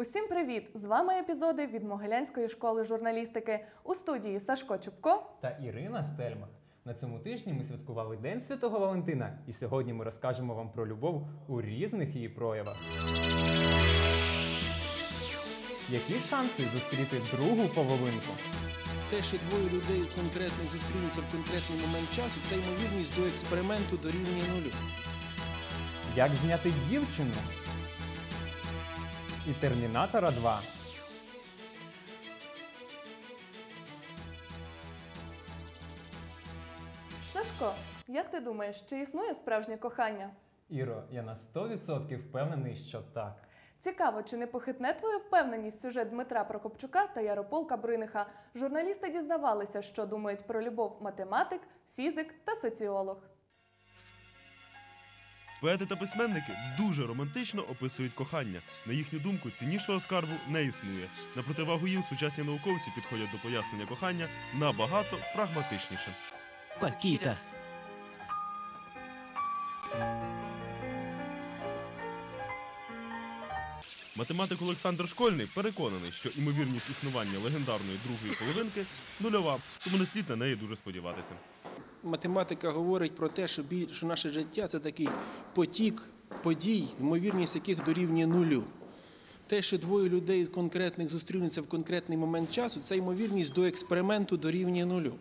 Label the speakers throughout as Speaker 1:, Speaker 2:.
Speaker 1: Усім привіт! З вами епізоди від Могилянської школи журналістики у студії Сашко Чубко.
Speaker 2: та Ірина Стельмах. На цьому тижні ми святкували День Святого Валентина, і сьогодні ми розкажемо вам про любов у різних її проявах. Які шанси зустріти другу половинку?
Speaker 3: Те, що двоє людей конкретно зустрінуться в конкретний момент часу, це ймовірність до експерименту дорівнює нулю.
Speaker 2: Як зняти дівчину? І Термінатора 2.
Speaker 1: Сашко, як ти думаєш, чи існує справжнє кохання?
Speaker 2: Іро, я на 100% впевнений, що так.
Speaker 1: Цікаво, чи не похитне твою впевненість сюжет Дмитра Прокопчука та Ярополка Бриниха? Журналісти дізнавалися, що думають про любов математик, фізик та соціолог.
Speaker 4: Поети та письменники дуже романтично описують кохання. На їхню думку, ціннішого скарбу не існує. На противагу їм сучасні науковці підходять до пояснення кохання набагато прагматичніше.
Speaker 3: Пакіта.
Speaker 4: Математик Олександр Школьний переконаний, що імовірність існування легендарної другої половинки нульова, тому не слід на неї дуже сподіватися.
Speaker 3: Математика говорить про те, що, біль- що наше життя це такий потік подій, ймовірність яких дорівнює нулю. Те, що двоє людей конкретних зустрінуться в конкретний момент часу, це ймовірність до експерименту дорівнює нулю.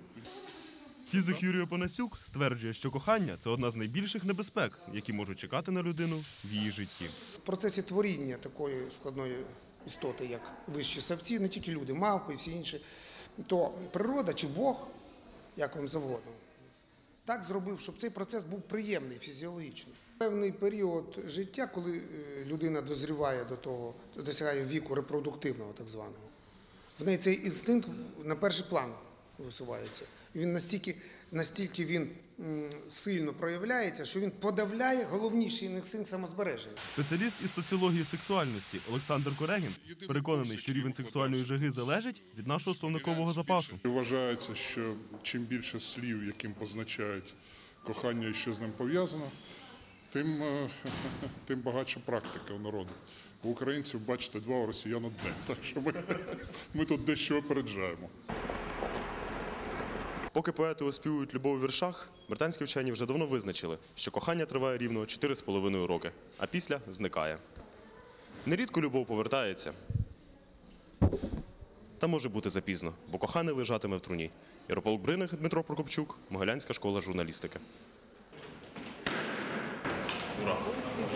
Speaker 4: Фізик Юрій Опанасюк стверджує, що кохання це одна з найбільших небезпек, які можуть чекати на людину в її житті.
Speaker 5: В процесі творіння такої складної істоти, як вищі савці, не тільки люди, мавпи і всі інші, то природа чи Бог, як вам завгодно, так зробив, щоб цей процес був приємний фізіологічно. Певний період життя, коли е, людина дозріває до того, досягає віку репродуктивного, так званого, в неї цей інстинкт на перший план висувається. Він настільки, настільки він сильно проявляється, що він подавляє головніший інстинкт самозбереження.
Speaker 4: Спеціаліст із соціології сексуальності Олександр Корегін переконаний, що рівень сексуальної жаги залежить від нашого словникового запасу.
Speaker 6: Вважається, що чим більше слів, яким позначають кохання і що з ним пов'язано, тим, е, тим багатша практика у народу. У українців, бачите, два у росіян одне. Так що ми, ми тут дещо опереджаємо.
Speaker 4: Поки поети оспівують любов у віршах, британські вчені вже давно визначили, що кохання триває рівно 4,5 роки, а після зникає. Нерідко любов повертається. Та може бути запізно, бо коханий лежатиме в труні. Ярополк Бриних, Дмитро Прокопчук, Могилянська школа журналістики.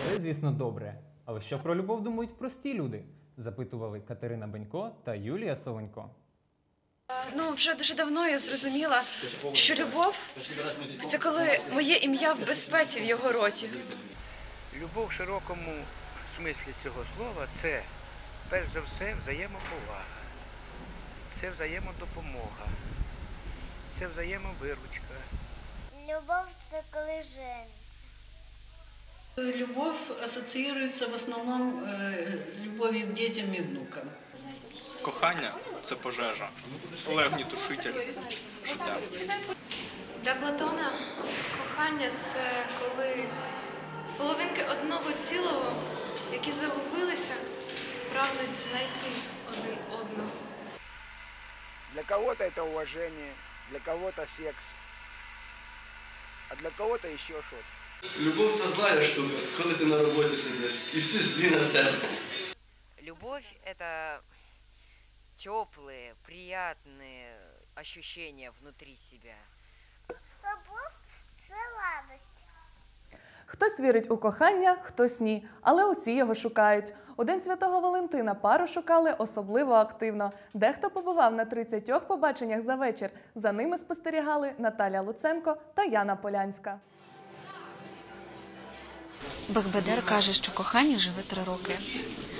Speaker 2: Це, звісно, добре. Але що про любов думають прості люди? Запитували Катерина Бенько та Юлія Солонько.
Speaker 7: Ну, вже дуже давно я зрозуміла, що любов це коли моє ім'я в безпеці в його роті.
Speaker 8: Любов в широкому смислі цього слова це перш за все взаємоповага, це взаємодопомога, це взаємовиручка.
Speaker 9: Любов це коли жень.
Speaker 10: Любовь ассоциируется в основном э, с любовью к детям и внукам.
Speaker 11: Кохання це пожежа, легнітушитель життя.
Speaker 7: Для Платона кохання це коли половинки одного цілого, які загубилися, прагнуть знайти один одного.
Speaker 8: Для кого-то это уважение, для кого-то секс, а для кого-то еще что-то.
Speaker 11: Любов це знаєш штука, коли ти на роботі сидиш, і всі злі на тебе.
Speaker 10: Любовь – это теплые, приятные ощущения внутри себя.
Speaker 9: Любов це радость.
Speaker 1: Хтось вірить у кохання, хтось ні, але усі його шукають. У День Святого Валентина пару шукали особливо активно. Дехто побував на 30 побаченнях за вечір. За ними спостерігали Наталя Луценко та Яна Полянська.
Speaker 12: Бекбедер каже, що кохання живе три роки,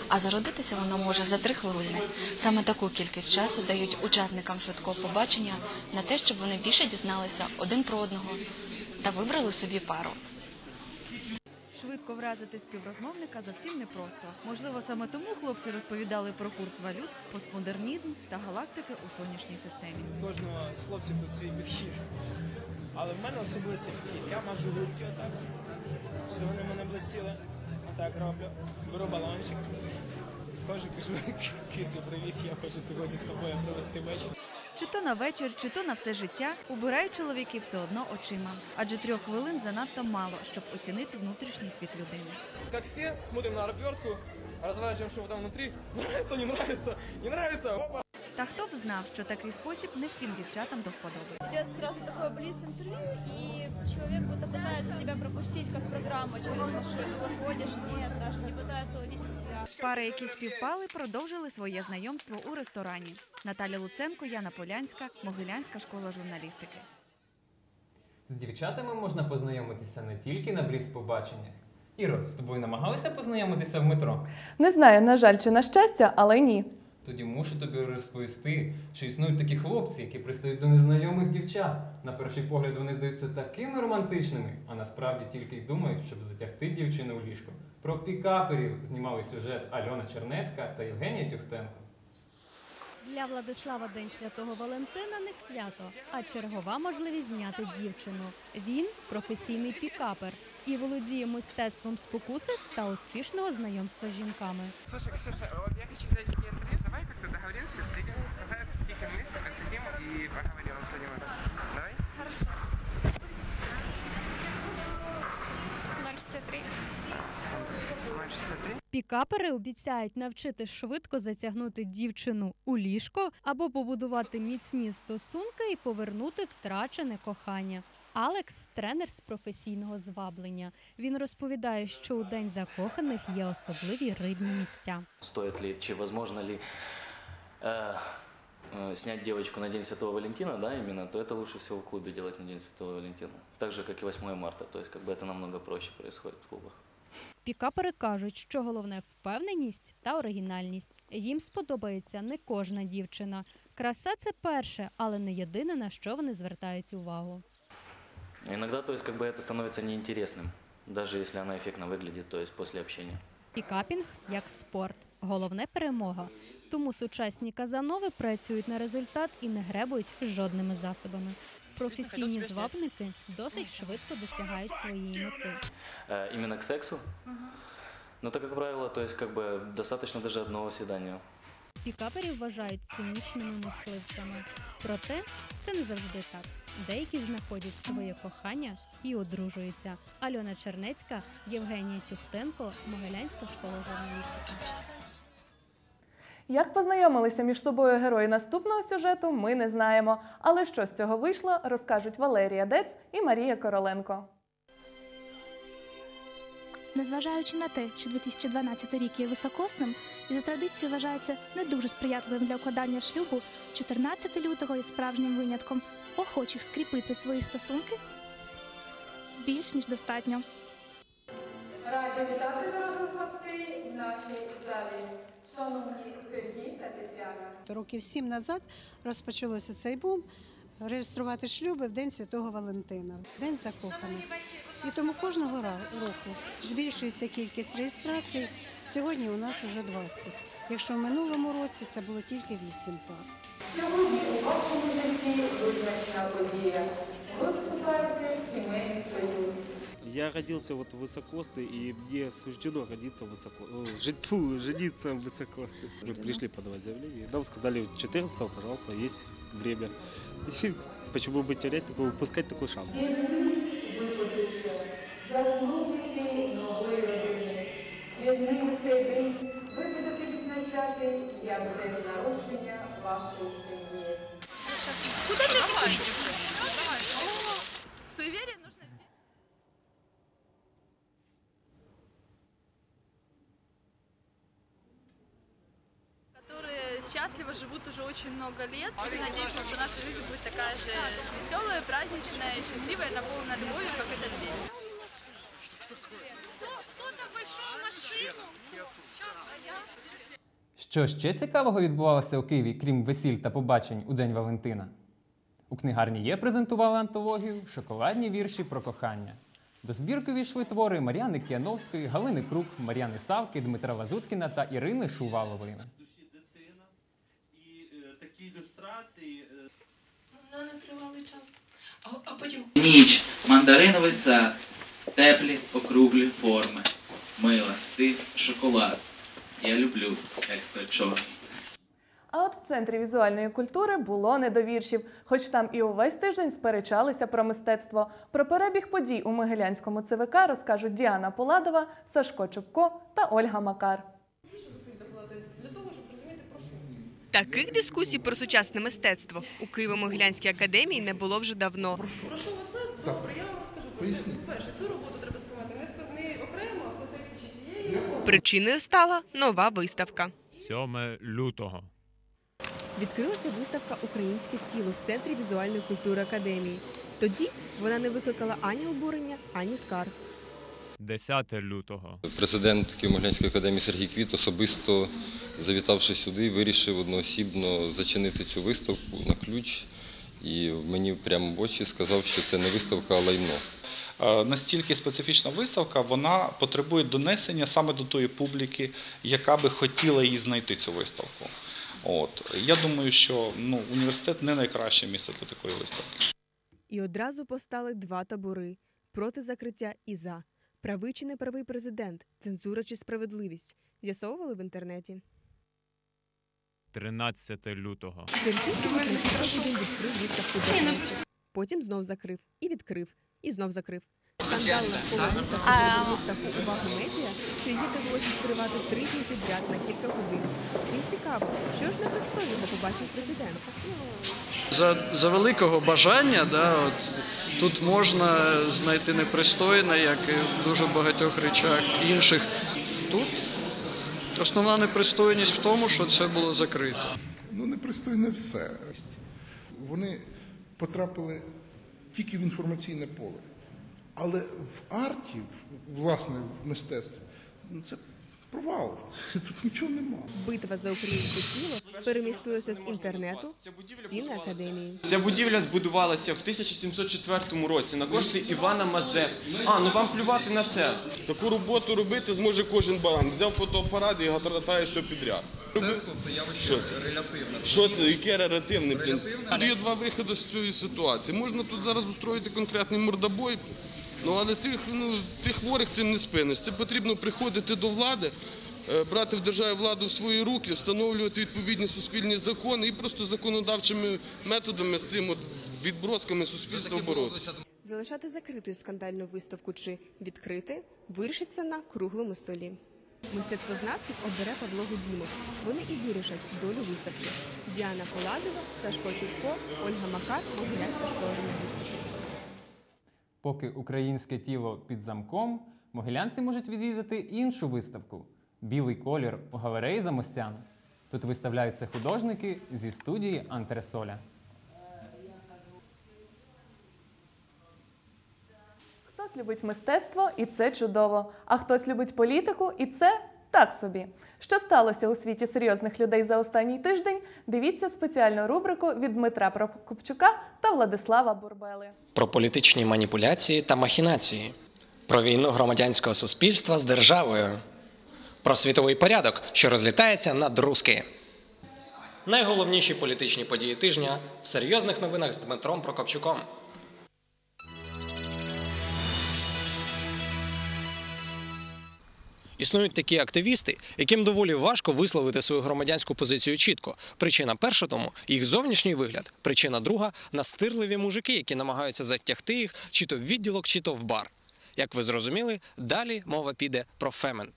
Speaker 12: а зародитися воно може за три хвилини. Саме таку кількість часу дають учасникам швидкого побачення на те, щоб вони більше дізналися один про одного та вибрали собі пару.
Speaker 10: Швидко вразити співрозмовника зовсім непросто. Можливо, саме тому хлопці розповідали про курс валют, постмодернізм та галактики у сонячній системі.
Speaker 11: Кожного з хлопців тут свій підхід. Але в мене особистий підхід. Я мажу губки отак, щоб вони мене блистіли. Отак роблю. Беру балончик. підходжу, кажу, кицю, привіт, я хочу сьогодні з тобою провести вечір.
Speaker 10: Чи то на вечір, чи то на все життя убирають чоловіки все одно очима, адже трьох хвилин занадто мало, щоб оцінити внутрішній світ людини.
Speaker 11: Как все, смотрим на обертку, разворачиваем, что там внутри. Нравится, не нравится, не нравится, опа.
Speaker 10: Та хто б знав, що такий спосіб не всім дівчатам до вподоби.
Speaker 13: Идет сразу такое блиц-интервью, и человек будто пытается тебя пропустить как программу через машину. Вот ходишь, нет, даже не пытается увидеть взгляд.
Speaker 10: Пари, які співпали, продовжили своє знайомство у ресторані. Наталя Луценко, Яна Полянська, Могилянська школа журналістики.
Speaker 2: З дівчатами можна познайомитися не тільки на бліц побаченнях. Іро, з тобою намагалися познайомитися в метро?
Speaker 1: Не знаю, на жаль, чи на щастя, але ні.
Speaker 2: Тоді мушу тобі розповісти, що існують такі хлопці, які пристають до незнайомих дівчат. На перший погляд вони здаються такими романтичними, а насправді тільки й думають, щоб затягти дівчину у ліжко. Про пікаперів знімали сюжет Альона Чернецька та Євгенія Тюхтенко.
Speaker 14: Для Владислава День Святого Валентина не свято, а чергова можливість зняти дівчину. Він професійний пікапер і володіє мистецтвом спокуси та успішного знайомства з жінками.
Speaker 15: Слушай, Ксюша, я хочу как-то договоримся, встретимся в кафе в тихом месте, посидим и поговорим, обсудим это. Давай?
Speaker 7: Хорошо. 063.
Speaker 15: 063.
Speaker 14: Пікапери обіцяють навчити швидко затягнути дівчину у ліжко або побудувати міцні стосунки і повернути втрачене кохання. Алекс тренер з професійного зваблення. Він розповідає, що у день закоханих є особливі рибні місця.
Speaker 16: Стоит ли, чи возможно ли э, э, снять девочку на День Святого Валентина, да, именно, то это лучше всего в клубе делать на День Святого Валентина. Так же, как и 8 марта, то есть как бы это намного проще происходит в клубах.
Speaker 14: Пікапери кажуть, що головне впевненість та оригінальність. Їм сподобається не кожна дівчина. Краса це перше, але не єдине на що вони звертають увагу.
Speaker 16: Иногда, то есть как бы это становится неинтересным, даже если она эффектно выглядит, то есть после общения.
Speaker 14: Пікапінг як спорт. Головне перемога. Тому сучасні казанови працюють на результат і не гребують жодними засобами. Професійні звабниці досить швидко досягають своєї мети.
Speaker 16: Э, именно к сексу, но так как правило, то есть как бы достаточно даже одного свидания.
Speaker 14: Пікаперів вважають цинічними мисливцями. Проте це не завжди так. Деякі знаходять своє кохання і одружуються. Альона Чернецька, Євгенія Тюхтенко, Могилянська школа журналістики.
Speaker 1: Як познайомилися між собою герої наступного сюжету, ми не знаємо. Але що з цього вийшло, розкажуть Валерія Дець і Марія Короленко.
Speaker 17: Незважаючи на те, що 2012 рік є високосним і за традицією вважається не дуже сприятливим для укладання шлюбу, 14 лютого є справжнім винятком охочих скріпити свої стосунки більш ніж достатньо.
Speaker 18: Раді вітати дорогих гостей в нашій залі. Шановні Сергій та Тетяна.
Speaker 19: Років сім назад розпочалося цей бум реєструвати шлюби в День Святого Валентина, День закоханих. І тому кожного року збільшується кількість реєстрацій. Сьогодні у нас вже 20. Якщо в минулому році це було тільки 8 пар.
Speaker 18: Сьогодні у вашому житті визначена подія.
Speaker 20: Я родился вот в Высокосты, и мне суждено родиться высоко, э, жить, тьфу, жениться в Высокосты. Мы пришли подавать заявление, нам сказали 14 пожалуйста, есть время. И почему бы терять такой, упускать такой шанс?
Speaker 18: Виходячи заслуги нової родини. Віднині цей день ви будете відзначати як день народження вашої сім'ї.
Speaker 7: Куда ты говоришь уже? счастливо живут уже очень много лет. И надеемся, что наша жизнь будет такая же веселая, праздничная, счастливая, наполненная любовью, как этот день. Кто-то большую машину.
Speaker 2: Що ще цікавого відбувалося у Києві, крім весіль та побачень у День Валентина? У книгарні є презентували антологію Шоколадні вірші про кохання. До збірки війшли твори Мар'яни Кіановської, Галини Крук, Мар'яни Савки, Дмитра Лазуткіна та Ірини Шувалової.
Speaker 21: Такі ілюстрації.
Speaker 7: Ну, на тривалий час. А, а потім
Speaker 21: Ніч, мандариновий сад, теплі округлі форми, мила, ти шоколад. Я люблю екстра чорний.
Speaker 1: А от в центрі візуальної культури було не до віршів, хоч там і увесь тиждень сперечалися про мистецтво. Про перебіг подій у Могилянському ЦВК розкажуть Діана Поладова, Сашко Чубко та Ольга Макар.
Speaker 22: Таких дискусій про сучасне мистецтво у Києво-Могилянській академії не було вже давно.
Speaker 23: Про що це? Добре, я вам розкажу. По-перше, цю роботу треба сприймати не, не окремо, а в контексті цієї.
Speaker 22: Причиною стала нова виставка.
Speaker 24: 7 лютого.
Speaker 22: Відкрилася виставка Українське тіло в центрі візуальної культури академії. Тоді вона не викликала ані обурення, ані скарг.
Speaker 24: 10 лютого.
Speaker 25: Президент Києво-Могилянської академії Сергій Квіт особисто завітавши сюди, вирішив одноосібно зачинити цю виставку на ключ. І мені прямо в очі сказав, що це не виставка, а лайно.
Speaker 26: Е, Настільки специфічна виставка, вона потребує донесення саме до тої публіки, яка би хотіла її знайти цю виставку. От я думаю, що ну, університет не найкраще місце для такої виставки.
Speaker 22: І одразу постали два табори проти закриття і за. Правий чи неправий президент, цензура чи справедливість. З'ясовували в інтернеті.
Speaker 24: 13 лютого.
Speaker 22: Потім знов закрив і відкрив, і знов закрив. Скандал навколо привернув увагу медіа, що її довелося відкривати три дні підряд на кілька годин. Всім цікаво, що ж непристойного побачив президент.
Speaker 27: За, за великого бажання, да, от, тут можна знайти непристойне, як і в дуже багатьох речах інших. Тут основна непристойність в тому, що це було закрито.
Speaker 28: Ну, непристойне все. Вони потрапили тільки в інформаційне поле. Але в арті, власне, в мистецтві, це провал. Тут нічого нема.
Speaker 22: Битва за українське тіло перемістилася з інтернету в стіни академії.
Speaker 29: Ця будівля будувалася в 1704 році на кошти Івана Мазе. А, ну вам плювати на це.
Speaker 30: Таку роботу робити зможе кожен баран. Взяв фотоапарат і гатратає все підряд.
Speaker 31: Це явище
Speaker 30: Що це?
Speaker 31: релятивне.
Speaker 30: Що це? Яке релятивне? Є два виходи з цієї ситуації. Можна тут зараз устроїти конкретний мордобой, ну але цих, ну, цих хворих цим не спиниш. Це потрібно приходити до влади, е, брати в державі владу в свої руки, встановлювати відповідні суспільні закони і просто законодавчими методами з цим от відбросками суспільства боротися.
Speaker 22: Залишати закритою скандальну виставку чи відкрити вирішиться на круглому столі. Мистецтвознавців обере Павло Гудімов. Вони і вирішать долю виставки. Діана Поладова, Сашко Чутко, Ольга Макар, Могилянська школа журналістики.
Speaker 2: Поки українське тіло під замком, могилянці можуть відвідати іншу виставку Білий колір у галереї Замостян. Тут виставляються художники зі студії Антресоля.
Speaker 1: Хтось любить мистецтво, і це чудово. А хтось любить політику, і це так собі. Що сталося у світі серйозних людей за останній тиждень? Дивіться спеціальну рубрику від Дмитра Прокопчука та Владислава Бурбели.
Speaker 32: про політичні маніпуляції та махінації, про війну громадянського суспільства з державою, про світовий порядок, що розлітається на друзки. Найголовніші політичні події тижня в серйозних новинах з Дмитром Прокопчуком. Існують такі активісти, яким доволі важко висловити свою громадянську позицію чітко. Причина перша тому їх зовнішній вигляд. Причина друга настирливі мужики, які намагаються затягти їх чи то в відділок, чи то в бар. Як ви зрозуміли, далі мова піде про фемен.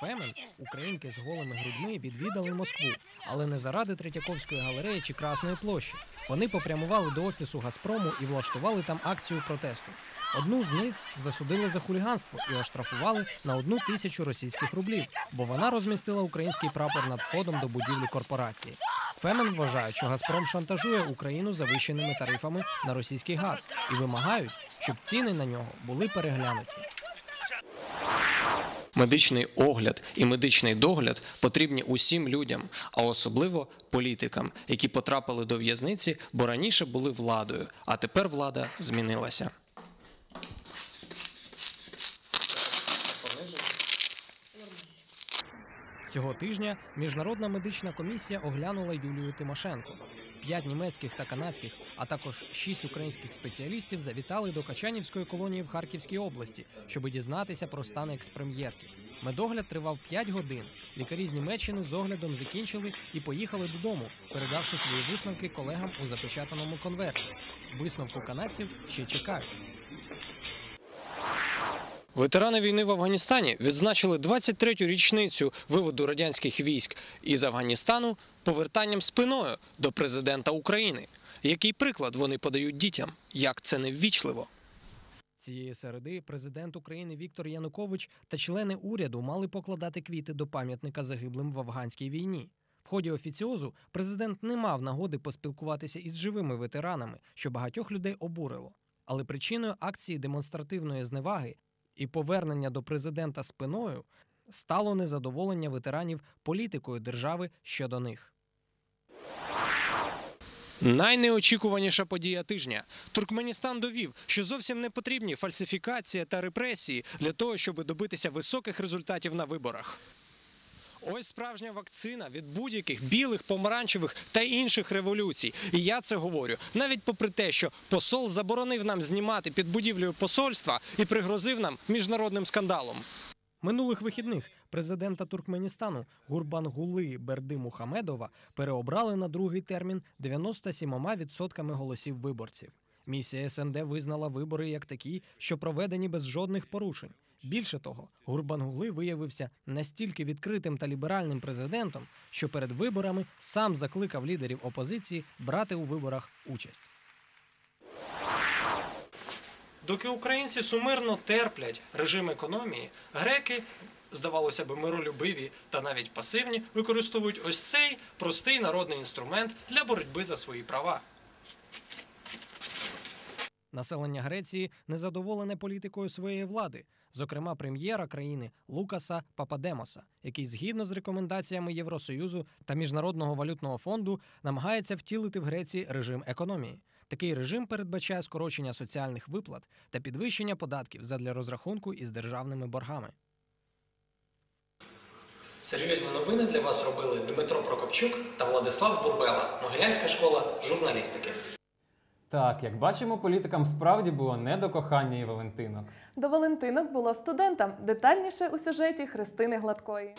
Speaker 33: Фемен, українки з голими грудьми відвідали Москву, але не заради Третьяковської галереї чи Красної площі. Вони попрямували до офісу Газпрому і влаштували там акцію протесту. Одну з них засудили за хуліганство і оштрафували на одну тисячу російських рублів, бо вона розмістила український прапор над входом до будівлі корпорації. Фемен вважає, що Газпром шантажує Україну завищеними тарифами на російський газ і вимагають, щоб ціни на нього були переглянуті.
Speaker 32: Медичний огляд і медичний догляд потрібні усім людям, а особливо політикам, які потрапили до в'язниці, бо раніше були владою, а тепер влада змінилася.
Speaker 33: Цього тижня міжнародна медична комісія оглянула Юлію Тимошенко. П'ять німецьких та канадських, а також шість українських спеціалістів завітали до Качанівської колонії в Харківській області, щоб дізнатися про стан експрем'єрки. Медогляд тривав 5 годин. Лікарі з Німеччини з оглядом закінчили і поїхали додому, передавши свої висновки колегам у запечатаному конверті. Висновку канадців ще чекають.
Speaker 32: Ветерани війни в Афганістані відзначили 23-ю річницю виводу радянських військ із Афганістану повертанням спиною до президента України. Який приклад вони подають дітям? Як це неввічливо?
Speaker 33: Цієї середи президент України Віктор Янукович та члени уряду мали покладати квіти до пам'ятника загиблим в афганській війні. В ході офіціозу президент не мав нагоди поспілкуватися із живими ветеранами, що багатьох людей обурило. Але причиною акції демонстративної зневаги і повернення до президента спиною стало незадоволення ветеранів політикою держави щодо них.
Speaker 32: Найнеочікуваніша подія тижня. Туркменістан довів, що зовсім не потрібні фальсифікація та репресії для того, щоб добитися високих результатів на виборах. Ось справжня вакцина від будь-яких білих, помаранчевих та інших революцій. І я це говорю навіть попри те, що посол заборонив нам знімати під будівлею посольства і пригрозив нам міжнародним скандалом.
Speaker 33: Минулих вихідних президента Туркменістану Гурбангули Берди Мухамедова переобрали на другий термін 97% голосів виборців. Місія СНД визнала вибори як такі, що проведені без жодних порушень. Більше того, Гурбангули виявився настільки відкритим та ліберальним президентом, що перед виборами сам закликав лідерів опозиції брати у виборах участь.
Speaker 32: Доки українці сумирно терплять режим економії, греки, здавалося би, миролюбиві та навіть пасивні, використовують ось цей простий народний інструмент для боротьби за свої права.
Speaker 33: Населення Греції незадоволене політикою своєї влади, зокрема прем'єра країни Лукаса Пападемоса, який згідно з рекомендаціями Євросоюзу та Міжнародного валютного фонду намагається втілити в Греції режим економії. Такий режим передбачає скорочення соціальних виплат та підвищення податків задля розрахунку із державними боргами.
Speaker 32: Серйозні новини для вас робили Дмитро Прокопчук та Владислав Бурбела, Могилянська школа журналістики.
Speaker 2: Так, як бачимо, політикам справді було не до кохання і Валентинок.
Speaker 1: До Валентинок було студентам. Детальніше у сюжеті Христини Гладкої.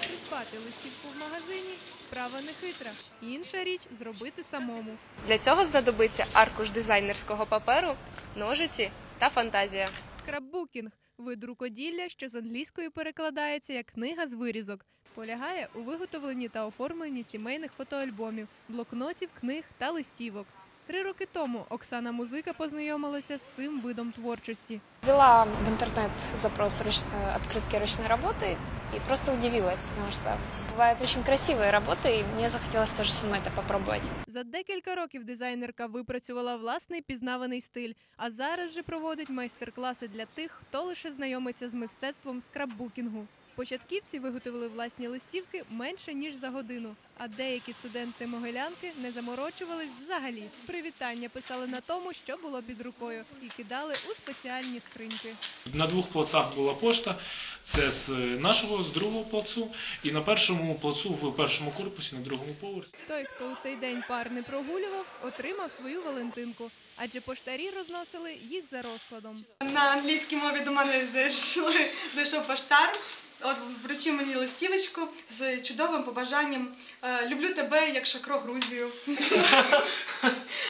Speaker 34: Придбати листівку в магазині справа не хитра. Інша річ зробити самому.
Speaker 35: Для цього знадобиться аркуш дизайнерського паперу, ножиці та фантазія.
Speaker 34: Скраббукінг вид рукоділля, що з англійської перекладається як книга з вирізок. Полягає у виготовленні та оформленні сімейних фотоальбомів, блокнотів, книг та листівок. Три роки тому Оксана Музика познайомилася з цим видом творчості.
Speaker 36: Взяла в интернет запрос руч- э, открытки ручной работы и просто удивилась, потому что бывают очень красивые работы, и мне захотелось тоже самой это попробовать.
Speaker 34: За декілька років дизайнерка випрацювала власний пізнаваний стиль, а зараз же проводить майстер-класи для тих, хто лише знайомиться з мистецтвом скраббукінгу. Початківці виготовили власні листівки менше ніж за годину, а деякі студенти могилянки не заморочувались взагалі. Привітання писали на тому, що було під рукою, і кидали у спеціальні скриньки.
Speaker 37: На двох плацах була пошта. Це з нашого, з другого плацу, і на першому плацу в першому корпусі, на другому поверсі.
Speaker 34: Той, хто у цей день пар не прогулював, отримав свою Валентинку, адже поштарі розносили їх за розкладом.
Speaker 38: На англійській мові до мене зайшли, зайшов поштар. От вручив мені листівочку з чудовим побажанням е, Люблю тебе, як шакро Грузію.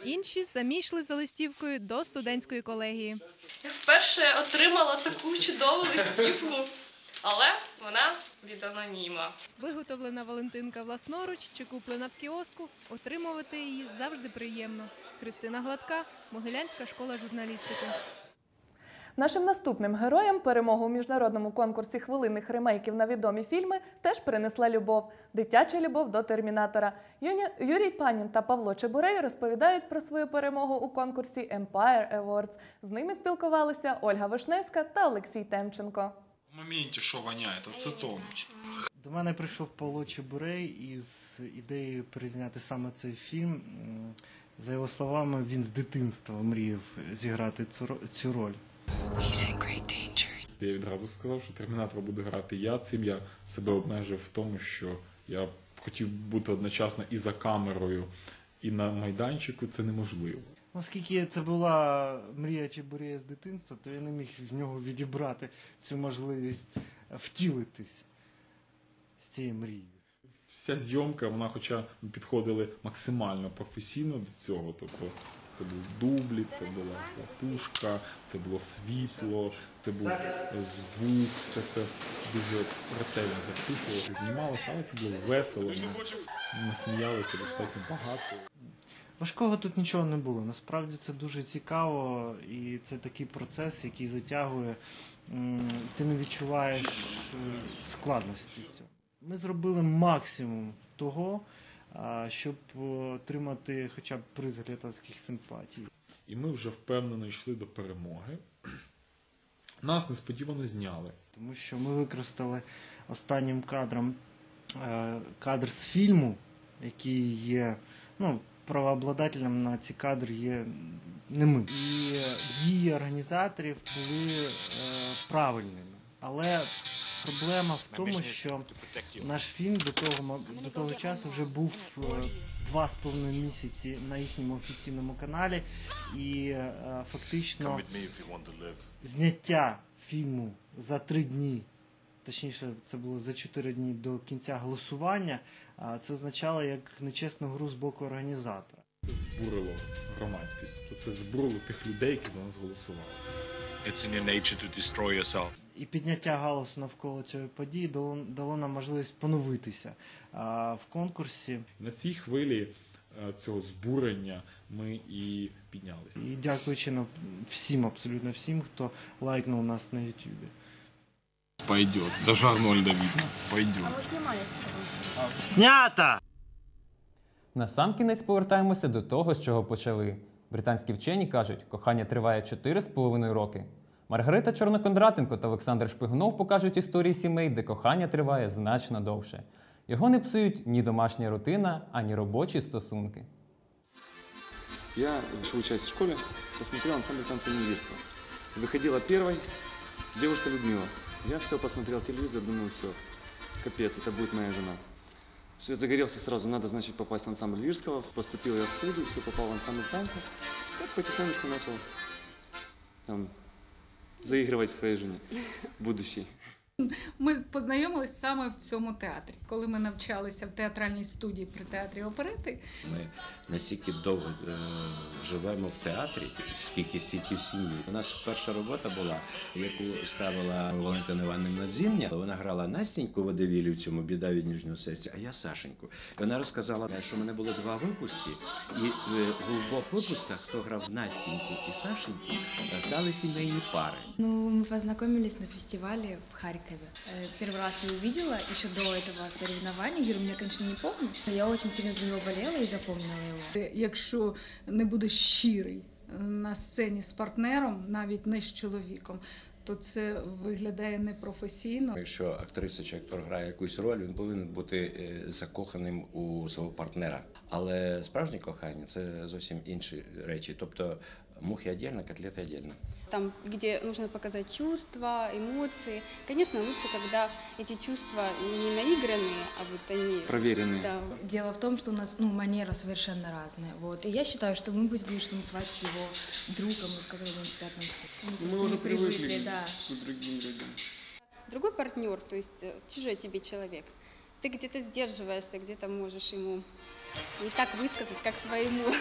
Speaker 34: Інші самі йшли за листівкою до студентської колегії.
Speaker 35: Я вперше отримала таку чудову листівку, але вона від аноніма.
Speaker 34: Виготовлена Валентинка власноруч чи куплена в кіоску, отримувати її завжди приємно. Христина Гладка, Могилянська школа журналістики.
Speaker 1: Нашим наступним героям перемогу у міжнародному конкурсі хвилинних ремейків на відомі фільми теж принесла любов. Дитяча любов до термінатора. Юні... Юрій Панін та Павло Чебурей розповідають про свою перемогу у конкурсі Empire Awards. З ними спілкувалися Ольга Вишневська та Олексій Темченко.
Speaker 39: В моменті, що воняє, ацетон.
Speaker 40: До мене прийшов Павло Чебурей із ідеєю перезняти саме цей фільм. За його словами, він з дитинства мріяв зіграти цю
Speaker 41: Я відразу сказав, що термінатор буде грати я. Цим я себе обмежив в тому, що я хотів бути одночасно і за камерою, і на майданчику це неможливо.
Speaker 40: Оскільки це була мрія Чебурея з дитинства, то я не міг в нього відібрати цю можливість втілитись з цією мрією.
Speaker 41: Вся зйомка, вона, хоча ми підходили максимально професійно до цього, тобто це був дублі, це була пушка, це було світло, це був звук, все це дуже ретельно записувалося, знімалося, але це було весело. Ми насміялися достатньо багато.
Speaker 40: Важкого тут нічого не було. Насправді це дуже цікаво, і це такий процес, який затягує. Ти не відчуваєш е, складності. Ми зробили максимум того, щоб е, отримати хоча б приз глядацьких симпатій.
Speaker 41: І ми вже впевнено йшли до перемоги. Нас несподівано зняли.
Speaker 40: Тому що ми використали останнім кадром е, кадр з фільму, який є, ну, правообладателем на ці кадри є не ми. І е, дії організаторів були е, правильними. Але проблема в тому, що наш фільм до того, до того часу вже був е, два з половиною місяці на їхньому офіційному каналі, і е, фактично зняття фільму за три дні, точніше, це було за чотири дні до кінця голосування, а це означало як нечесну гру з боку організатора.
Speaker 41: Це збурило громадськість. Тобто це збурило тих людей, які за нас голосували.
Speaker 42: It's in your nature to destroy yourself.
Speaker 40: І підняття галасу навколо цієї події дало, дало нам можливість поновитися а, в конкурсі.
Speaker 41: На цій хвилі е, цього збурення ми і піднялися.
Speaker 40: І дякуючи ну, всім, абсолютно всім, хто лайкнув нас на Ютубі.
Speaker 41: Пойдет. Даже Арнольда видно. Пойдет.
Speaker 40: Снято!
Speaker 2: Насамкінець повертаємося до того, з чого почали. Британські вчені кажуть, кохання триває 4,5 роки. Маргарита Чорнокондратенко та Олександр Шпигунов покажуть історії сімей, де кохання триває значно довше. Його не псують ні домашня рутина, ані робочі стосунки.
Speaker 43: Я шел учась в школе, посмотрел ансамбль танца Невирского. Выходила первой девушка Людмила. Я все посмотрел телевизор, думаю, все, капец, это будет моя жена. Все, загорелся сразу, надо, значит, попасть в ансамбль Лирского. Поступил я в студию, все, попал в ансамбль танца. Так потихонечку там, заигрывать своей жене, будущей.
Speaker 44: Ми познайомились саме в цьому театрі, коли ми навчалися в театральній студії при театрі оперети.
Speaker 45: Ми настільки довго е, живемо в театрі, скільки стільки в сім'ї. У нас перша робота була, яку ставила Валентина Івановна Зімня. Вона грала Настіньку Водевілі в цьому біда від ніжнього серця, а я Сашеньку. Вона розказала, що в мене було два випуски, і е, в обох випусках, хто грав Настіньку і Сашеньку, е, стали сімейні пари.
Speaker 46: Ну, мы познакомились на фестивале в Харькове. Э, Первый раз я увидела еще до этого соревнования. Юру я, конечно, не помню. но Я очень сильно за него болела и запомнила его.
Speaker 44: Якщо не будеш щирий е, на сцені з партнером, навіть не з чоловіком, то це виглядає непрофесійно.
Speaker 45: Якщо актриса чи актор грає якусь роль, він повинен бути е, закоханим у свого партнера. Але справжнє кохання це зовсім інші речі. Тобто мухи віддільно, котлети віддільно.
Speaker 47: Там, где нужно показать чувства, эмоции. Конечно, лучше, когда эти чувства не наигранные, а вот они...
Speaker 43: Проверенные.
Speaker 47: Да.
Speaker 46: Дело в том, что у нас ну, манера совершенно разная. Вот. И я считаю, что мы будем лишь называть его другом, с которым он спят на
Speaker 43: Мы
Speaker 47: просто
Speaker 43: уже
Speaker 47: не привыкли,
Speaker 43: привыкли
Speaker 47: да.
Speaker 43: к другим людям.
Speaker 47: Другой партнер, то есть э, чужой тебе человек, ты где-то сдерживаешься, где-то можешь ему не так высказать, как своему.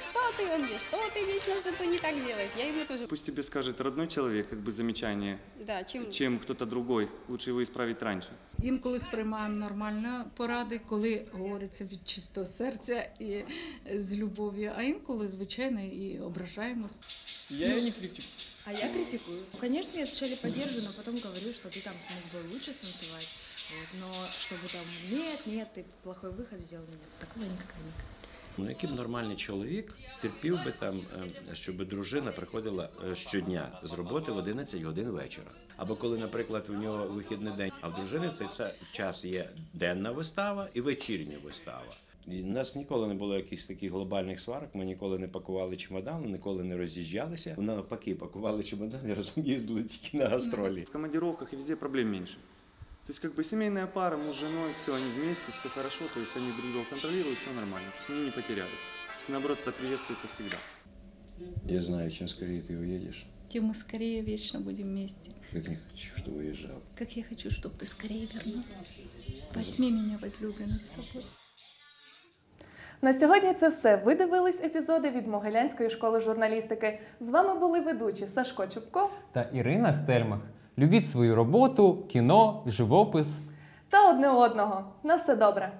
Speaker 47: Что ты, он мне, что ты вечно что-то не так делаешь. Я ему тоже...
Speaker 43: Пусть тебе скажет родной человек, как бы замечание,
Speaker 47: Да, чем...
Speaker 43: чем кто-то другой. Лучше его исправить раньше.
Speaker 44: Інколи сприймаємо нормально поради, коли говориться від чистого серця і з любов'ю, а інколи, звичайно, і ображаємось.
Speaker 43: Я ее не критикую.
Speaker 46: А я критикую. Ну, Конечно, я сначала поддерживаю, но потом говорю, что ты там смог бы лучше станцевать. Вот. Но чтобы там, нет, нет, ты плохой выход сделал, нет, такого никогда не говорю.
Speaker 45: Ну, який б нормальний чоловік терпів би там, е, щоб дружина приходила е, щодня з роботи в 11 годин вечора. Або коли, наприклад, у нього вихідний день, а в дружини цей це- час є денна вистава і вечірня вистава. І у нас ніколи не було якихось таких глобальних сварок. Ми ніколи не пакували чемодан, ніколи не роз'їжджалися. Навпаки, пакували чемодан і разом їздили тільки на гастролі.
Speaker 43: В командировках и везде проблем меньше. То есть как бы семейная пара, муж с женой, все, они вместе, все хорошо, то есть они друг друга контролируют, все нормально. То есть они не потерялись. То есть наоборот, это приветствуется всегда.
Speaker 45: Я знаю, чем скорее ты уедешь,
Speaker 46: Тем мы скорее вечно будем вместе.
Speaker 45: как не хочу, чтобы уезжал.
Speaker 46: Как я хочу, чтобы ты скорее вернулся. Возьми меня, возлюбленный, с собой.
Speaker 1: На сьогодні це все. Ви дивились епізоди від Могилянської школи журналістики. З вами були ведучі Сашко Чубко
Speaker 2: Та Ірина Стельмах. Любіть свою роботу, кіно, живопис.
Speaker 1: та одне одного. На все добре.